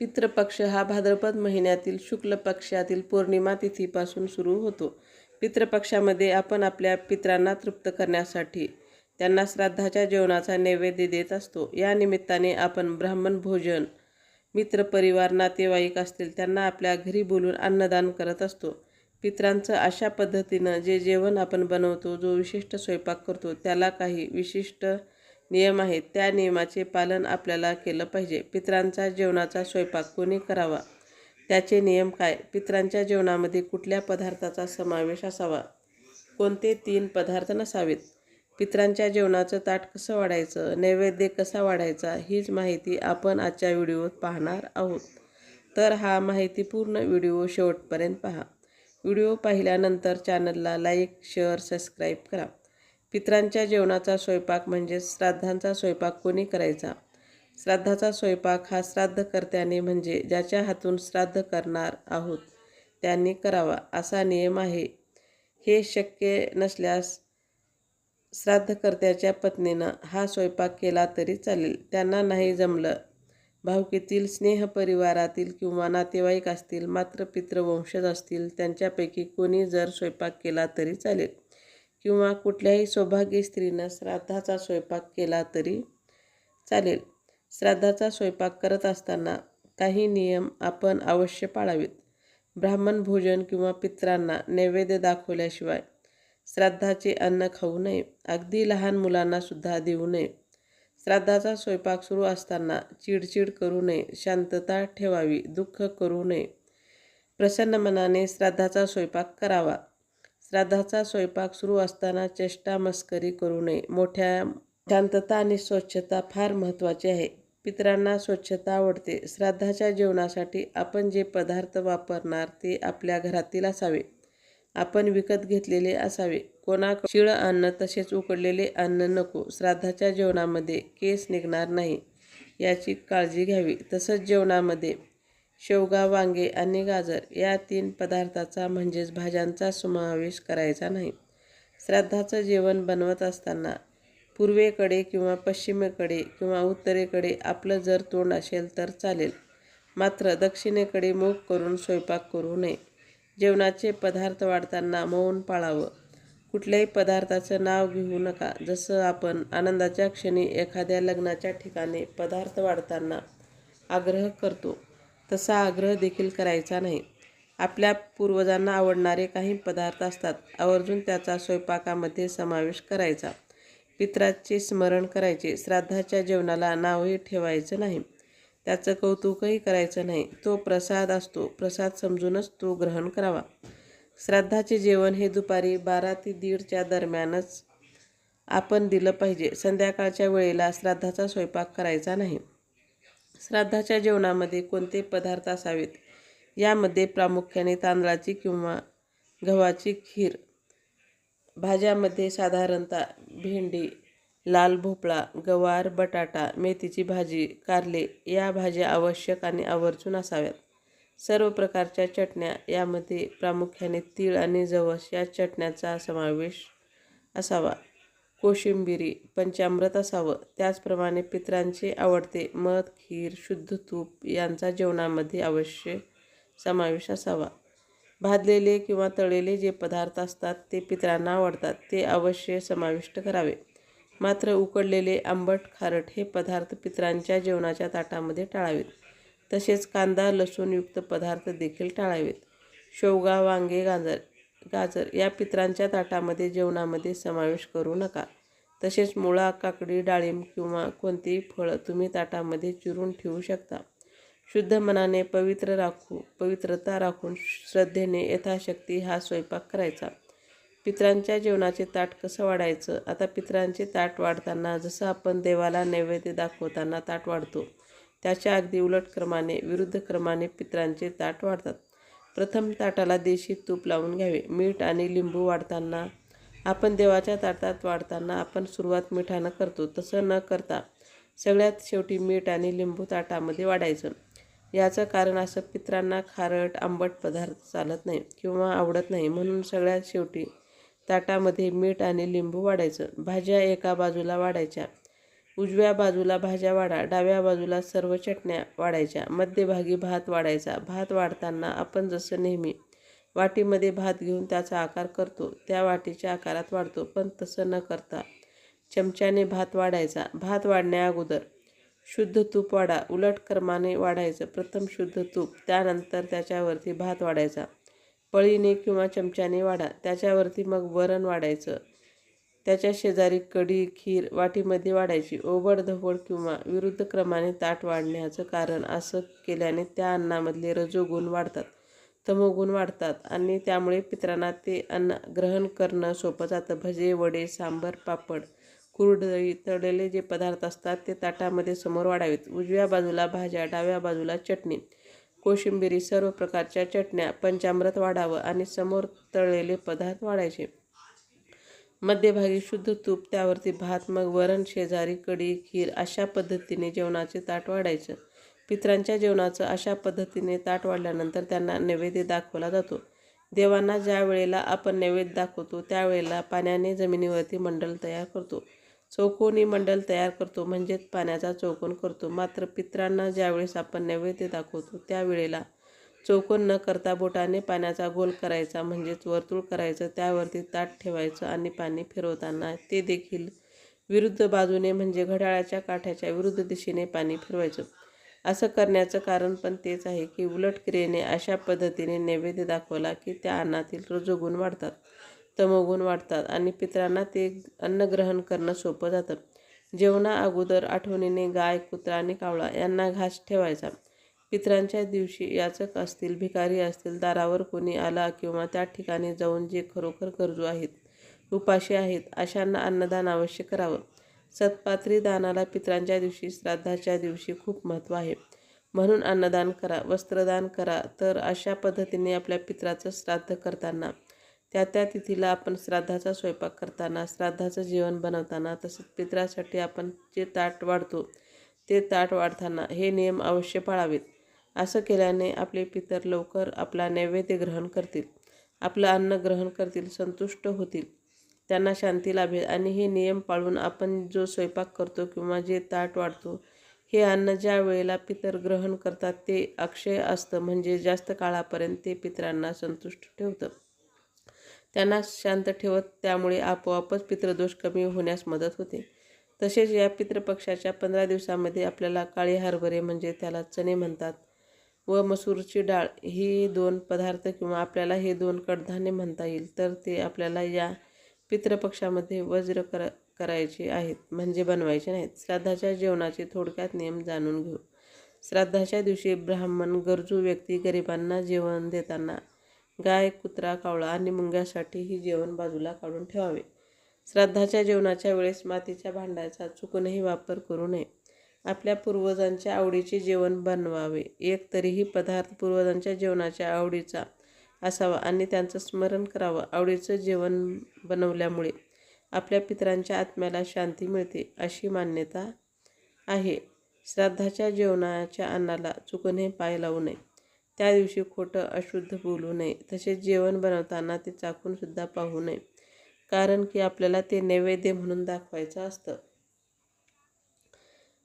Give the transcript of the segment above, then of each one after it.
पितृपक्ष हा भाद्रपद महिन्यातील शुक्ल पक्षातील पौर्णिमा तिथीपासून सुरू होतो. पितृपक्षामध्ये आपण आपल्या पित्रांना तृप्त करण्यासाठी त्यांना श्राद्धाच्या जेवणाचा नैवेद्य देत असतो. या निमित्ताने आपण ब्राह्मण भोजन मित्रपरिवार नातेवाईक असतील त्यांना आपल्या घरी बोलून अन्नदान करत असतो. पित्रांचं अशा पद्धतीनं जे जेवण आपण बनवतो जो विशिष्ट स्वयंपाक करतो त्याला काही विशिष्ट नियम आहेत. त्या नियमाचे पालन आपल्याला केलं पाहिजे. पित्रांचा जेवणाचा स्वयंपाक कोणी करावा? त्याचे नियम काय? पित्रांच्या जेवणामध्ये कुठल्या पदार्थाचा समावेश असावा? कोणते तीन पदार्थ नसावेत? पितरांच्या जेवणाचं ताट कसं वाढायचं? नैवेद्य कसा वाढायचा? हीच माहिती आपण आजच्या व्हिडिओत पाहणार आहोत. तर हा माहितीपूर्ण व्हिडिओ शेवटपर्यंत पहा. व्हिडिओ पाहिल्यानंतर चॅनलला लाईक शेअर सबस्क्राईब करा. पितरांच्या जेवणाचा स्वयंपाक म्हणजे श्राद्धांचा स्वयंपाक कोणी करायचा? श्राद्धाचा स्वयंपाक हा श्राद्धकर्त्याने म्हणजे ज्याच्या हातून श्राद्ध करणार आहोत त्यांनी करावा असा नियम आहे. हे शक्य नसल्यास श्राद्धकर्त्याच्या पत्नीनं हा स्वयंपाक केला तरी चालेल. त्यांना नाही जमलं. भावकीतील स्नेहपरिवारातील किंवा नातेवाईक असतील मात्र पितृवंशज असतील त्यांच्यापैकी कोणी जर स्वयंपाक केला तरी चालेल. किंवा कुठल्याही सौभाग्य स्त्रीनं श्राद्धाचा स्वयंपाक केला तरी चालेल. श्राद्धाचा स्वयंपाक करत असताना काही नियम आपण अवश्य पाळावेत. ब्राह्मण भोजन किंवा पित्रांना नैवेद्य दाखवल्याशिवाय श्राद्धाचे अन्न खाऊ नये. अगदी लहान मुलांना सुद्धा देऊ नये. श्राद्धाचा स्वयंपाक सुरू असताना चिडचिड करू नये. शांतता ठेवावी. दुःख करू नये. प्रसन्न मनाने श्राद्धाचा स्वयंपाक करावा. श्राद्धाचा स्वयंपाक सुरू असताना चेष्टा मस्करी करू नये. मोठ्या शांतता आणि स्वच्छता फार महत्त्वाची आहे. पितरांना स्वच्छता आवडते. श्राद्धाच्या जेवणासाठी आपण जे पदार्थ वापरणार ते आपल्या घरातील असावे. आपण विकत घेतलेले असावे. कोणा शिळ अन्न तसेच उकडलेले अन्न नको. श्राद्धाच्या जेवणामध्ये केस निघणार नाही. याची काळजी घ्यावी. तसंच जेवणामध्ये शेवगा वांगे आणि गाजर या तीन पदार्थाचा म्हणजेच भाज्यांचा समावेश करायचा नाही. श्राद्धाचं जेवण बनवत असताना पूर्वेकडे किंवा पश्चिमेकडे किंवा उत्तरेकडे आपलं जर तोंड असेल तर चालेल. मात्र दक्षिणेकडे मूग करून स्वयंपाक करू नये. जेवणाचे पदार्थ वाढताना मौन पाळावं. कुठल्याही पदार्थाचं नाव घेऊ नका. जसं आपण आनंदाच्या क्षणी एखाद्या लग्नाच्या ठिकाणी पदार्थ वाढताना आग्रह करतो तसा आग्रह देखील करायचा नाही. आपल्या पूर्वजांना आवडणारे काही पदार्थ असतात. आवर्जून त्याचा स्वयंपाकामध्ये समावेश करायचा. पित्राचे स्मरण करायचे. श्राद्धाच्या जेवणाला नावही ठेवायचं नाही. त्याचं कौतुकही करायचं नाही. तो प्रसाद असतो. प्रसाद समजूनच तो ग्रहण करावा. श्राद्धाचे जेवण हे दुपारी बारा ते दीडच्या दरम्यानच आपण दिलं पाहिजे. संध्याकाळच्या वेळेला श्राद्धाचा स्वयंपाक करायचा नाही. श्राद्धाच्या जेवणामध्ये कोणते पदार्थ असावेत? यामध्ये प्रामुख्याने तांदळाची किंवा गव्हाची खीर भाज्यामध्ये साधारणतः भेंडी लाल भोपळा गवार बटाटा मेथीची भाजी कारले या भाज्या आवश्यक आणि आवर्जून असाव्यात. सर्व प्रकारच्या चटण्या यामध्ये प्रामुख्याने तीळ आणि जवस या चटण्याचा समावेश असावा. कोशिंबिरी पंचामृत असावं. त्याचप्रमाणे पित्रांचे आवडते मध खीर शुद्ध तूप यांचा जेवणामध्ये अवश्य समावेश असावा. भाजलेले किंवा तळलेले जे पदार्थ असतात ते पित्रांना आवडतात. ते अवश्य समाविष्ट करावे. मात्र उकडलेले आंबट खारट हे पदार्थ पित्रांच्या जेवणाच्या ताटामध्ये टाळावेत. तसेच कांदा लसूणयुक्त पदार्थ देखील टाळावेत. शेवगा वांगे गाजर गाजर या पित्रांच्या ताटामध्ये जेवणामध्ये समावेश करू नका. तसेच मुळा काकडी डाळिंब किंवा कोणतीही फळं तुम्ही ताटामध्ये चिरून ठेवू शकता. शुद्ध मनाने पवित्र राखू पवित्रता राखून श्रद्धेने यथाशक्ती हा स्वयंपाक करायचा. पित्रांच्या जेवणाचे ताट कसं वाढायचं? आता पित्रांचे ताट वाढताना जसं आपण देवाला नैवेद्य दाखवताना ताट वाढतो त्याच्या अगदी उलट क्रमाने विरुद्ध क्रमाने पित्रांचे ताट वाढतात. प्रथम ताटाला देशी तूप लावून घ्यावे. मीठ आणि लिंबू वाढताना आपण देवाच्या ताटात वाढताना आपण सुरुवात मिठानं करतो. तसं न करता सगळ्यात शेवटी मीठ आणि लिंबू ताटामध्ये वाढायचं. याचं कारण असं पित्रांना खारट आंबट पदार्थ चालत नाही किंवा आवडत नाही. म्हणून सगळ्यात शेवटी ताटामध्ये मीठ आणि लिंबू वाढायचं. भाज्या एका बाजूला वाढायच्या. उजव्या बाजूला भाज्या वाढा डाव्या बाजूला सर्व चटण्या वाढायच्या. मध्यभागी भात वाढायचा. भात वाढताना आपण जसं नेहमी वाटीमध्ये भात घेऊन त्याचा आकार करतो त्या वाटीच्या आकारात वाढतो पण तसं न करता चमच्याने भात वाढायचा. भात वाढण्या अगोदर शुद्ध तूप वाढा. उलट क्रमाने वाढायचं. प्रथम शुद्ध तूप त्यानंतर त्याच्यावरती भात वाढायचा. पळीने किंवा चमच्याने वाढा. त्याच्यावरती मग वरण वाढायचं. त्याच्या शेजारी कढी खीर वाटीमध्ये वाढायची. ओबडधोबड किंवा विरुद्ध क्रमाने ताट वाढण्याचं कारण असं केल्याने त्या अन्नामधले रजोगुण वाढतात. तमोगुण वाढतात आणि त्यामुळे पितरांना ते अन्न ग्रहण करणं सोपं जातं. भजे वडे सांबर पापड कुरडई तळलेले जे पदार्थ असतात ते ताटामध्ये समोर वाढावेत. उजव्या बाजूला भाज्या डाव्या बाजूला चटणी. कोशिंबिरी सर्व प्रकारच्या चटण्या पंचामृत वाढावं आणि समोर तळलेले पदार्थ वाढायचे. मध्यभागी शुद्ध तूप त्यावरती भात मग वरण शेजारी कढी खीर अशा पद्धतीने जेवणाचे ताट वाढायचं. पित्रांच्या जेवणाचं अशा पद्धतीने ताट वाढल्यानंतर त्यांना नैवेद्य दाखवला जातो. देवांना ज्या वेळेला आपण नैवेद्य दाखवतो त्यावेळेला पाण्याने जमिनीवरती मंडल तयार करतो. चौकोनी मंडल तयार करतो म्हणजेच पाण्याचा चौकोन करतो. मात्र पित्रांना ज्यावेळेस आपण नैवेद्य दाखवतो त्यावेळेला चौकोन न करता बोटाने पाण्याचा गोल करायचा म्हणजेच वर्तुळ करायचं त्यावरती ताट ठेवायचं आणि पाणी फिरवताना ते देखील विरुद्ध बाजूने म्हणजे घड्याळाच्या काठ्याच्या विरुद्ध दिशेने पाणी फिरवायचं. असं करण्याचं कारण पण तेच आहे की उलट क्रियेने अशा पद्धतीने नैवेद्य दाखवला की त्या अन्नातील रजोगुण वाढतात तमोगुण वाढतात आणि पितरांना ते अन्न ग्रहण करणं सोपं जातं. जेवणा अगोदर आठवणीने गाय कुत्रा आणि कावळा यांना घास ठेवायचा. पितरांच्या दिवशी याचक असतील भिकारी असतील दारावर कोणी आला किंवा त्या ठिकाणी जाऊन जे खरोखर गरजू आहेत उपाशी आहेत अशांना अन्नदान अवश्य करावं. सत्पात्री दानाला पितरांच्या दिवशी श्राद्धाच्या दिवशी खूप महत्त्व आहे. म्हणून अन्नदान करा वस्त्रदान करा तर अशा पद्धतीने आपल्या पित्राचं श्राद्ध करताना त्या त्या तिथीला आपण श्राद्धाचा स्वयंपाक करताना श्राद्धाचं जेवण बनवताना तसंच पित्रासाठी आपण जे ताट वाढतो ते ताट वाढताना हे नियम अवश्य पाळावेत. असं केल्याने आपले पितर लवकर आपला नैवेद्य ग्रहण करतील. आपलं अन्न ग्रहण करतील संतुष्ट होतील. त्यांना शांती लाभेल. आणि हे नियम पाळून आपण जो स्वयंपाक करतो किंवा जे ताट वाढतो हे अन्न ज्या वेळेला पितर ग्रहण करतात ते अक्षय असतं. म्हणजे जास्त काळापर्यंत ते पितरांना संतुष्ट ठेवतं. त्यांना शांत ठेवत त्यामुळे आपोआपच पितृदोष कमी होण्यास मदत होते. तसेच या पितृपक्षाच्या पंधरा दिवसामध्ये आपल्याला काळे हरभरे म्हणजे त्याला चणे म्हणतात. व मसूरची डाळ ही दोन पदार्थ किंवा आपल्याला हे दोन कडधान्य म्हणता येईल तर ते आपल्याला या पितृपक्षामध्ये वज्र कर करायचे आहेत म्हणजे बनवायचे नाहीत. श्राद्धाच्या जेवणाचे थोडक्यात नियम जाणून घेऊ. श्राद्धाच्या दिवशी ब्राह्मण गरजू व्यक्ती गरिबांना जेवण देताना गाय कुत्रा कावळा आणि मुंग्यासाठी ही जेवण बाजूला काढून ठेवावे. श्राद्धाच्या जेवणाच्या वेळेस मातीच्या भांड्याचा चुकूनही वापर करू नये. आपल्या पूर्वजांच्या आवडीचे जेवण बनवावे. एक तरीही पदार्थ पूर्वजांच्या जेवणाच्या आवडीचा असावा आणि त्यांचं स्मरण करावं आवडीचं जेवण बनवल्यामुळे आपल्या पितरांच्या आत्म्याला शांती मिळते अशी मान्यता आहे. श्राद्धाच्या जेवणाच्या अन्नाला चुकूनही पाय लावू नये. त्या दिवशी खोटं अशुद्ध बोलू नये. तसेच जेवण बनवताना ते चाकूनसुद्धा पाहू नये. कारण की आपल्याला ते नैवेद्य म्हणून दाखवायचं असतं.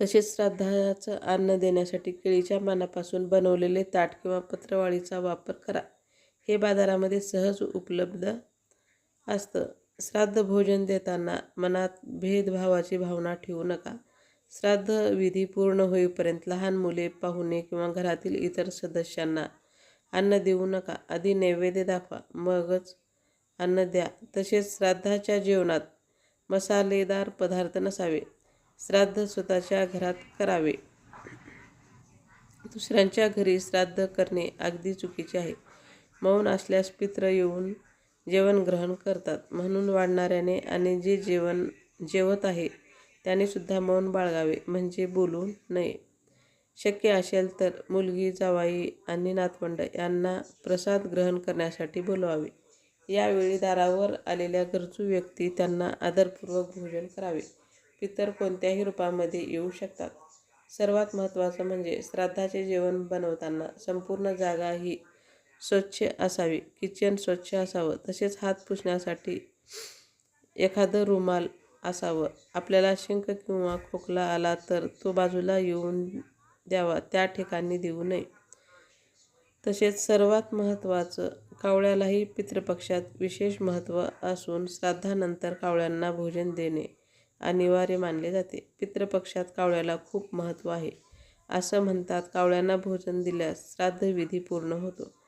तसेच श्राद्धाचं अन्न देण्यासाठी केळीच्या मानापासून बनवलेले ताट किंवा पत्रवाळीचा वापर करा. हे बाजारामध्ये सहज उपलब्ध असतं. श्राद्ध भोजन देताना मनात भेदभावाची भावना ठेवू नका. श्राद्ध विधी पूर्ण होईपर्यंत लहान मुले पाहुणे किंवा घरातील इतर सदस्यांना अन्न देऊ नका. आधी नैवेद्य दाखवा मगच अन्न द्या. तसेच श्राद्धाच्या जेवणात मसालेदार पदार्थ नसावे. श्राद्ध स्वतःच्या घरात करावे. दुसऱ्यांच्या घरी श्राद्ध करणे अगदी चुकीचे आहे. मौन असल्यास पित्र येऊन जेवण ग्रहण करतात. म्हणून वाढणाऱ्याने आणि जे जेवण जेवत आहे त्याने सुद्धा मौन बाळगावे म्हणजे बोलू नये. शक्य असेल तर मुलगी जावाई आणि नातवंड यांना प्रसाद ग्रहण करण्यासाठी बोलवावे. यावेळी दारावर आलेल्या गरजू व्यक्ती त्यांना आदरपूर्वक भोजन करावे. पितर कोणत्याही रूपामध्ये येऊ शकतात. सर्वात महत्त्वाचं म्हणजे श्राद्धाचे जेवण बनवताना संपूर्ण जागा ही स्वच्छ असावी. किचन स्वच्छ असावं. तसेच हात पुसण्यासाठी एखादं रुमाल असावं. आपल्याला शिंक किंवा खोकला आला तर तो बाजूला येऊन द्यावा. त्या ठिकाणी देऊ नये. तसेच सर्वात महत्त्वाचं कावळ्यालाही पितृपक्षात विशेष महत्त्व असून श्राद्धानंतर कावळ्यांना भोजन देणे. अनिवार्य मानले जाते. पितृपक्षात कावळ्याला खूप महत्त्व आहे. असं म्हणतात कावळ्यांना भोजन दिल्यास श्राद्धविधी पूर्ण होतो.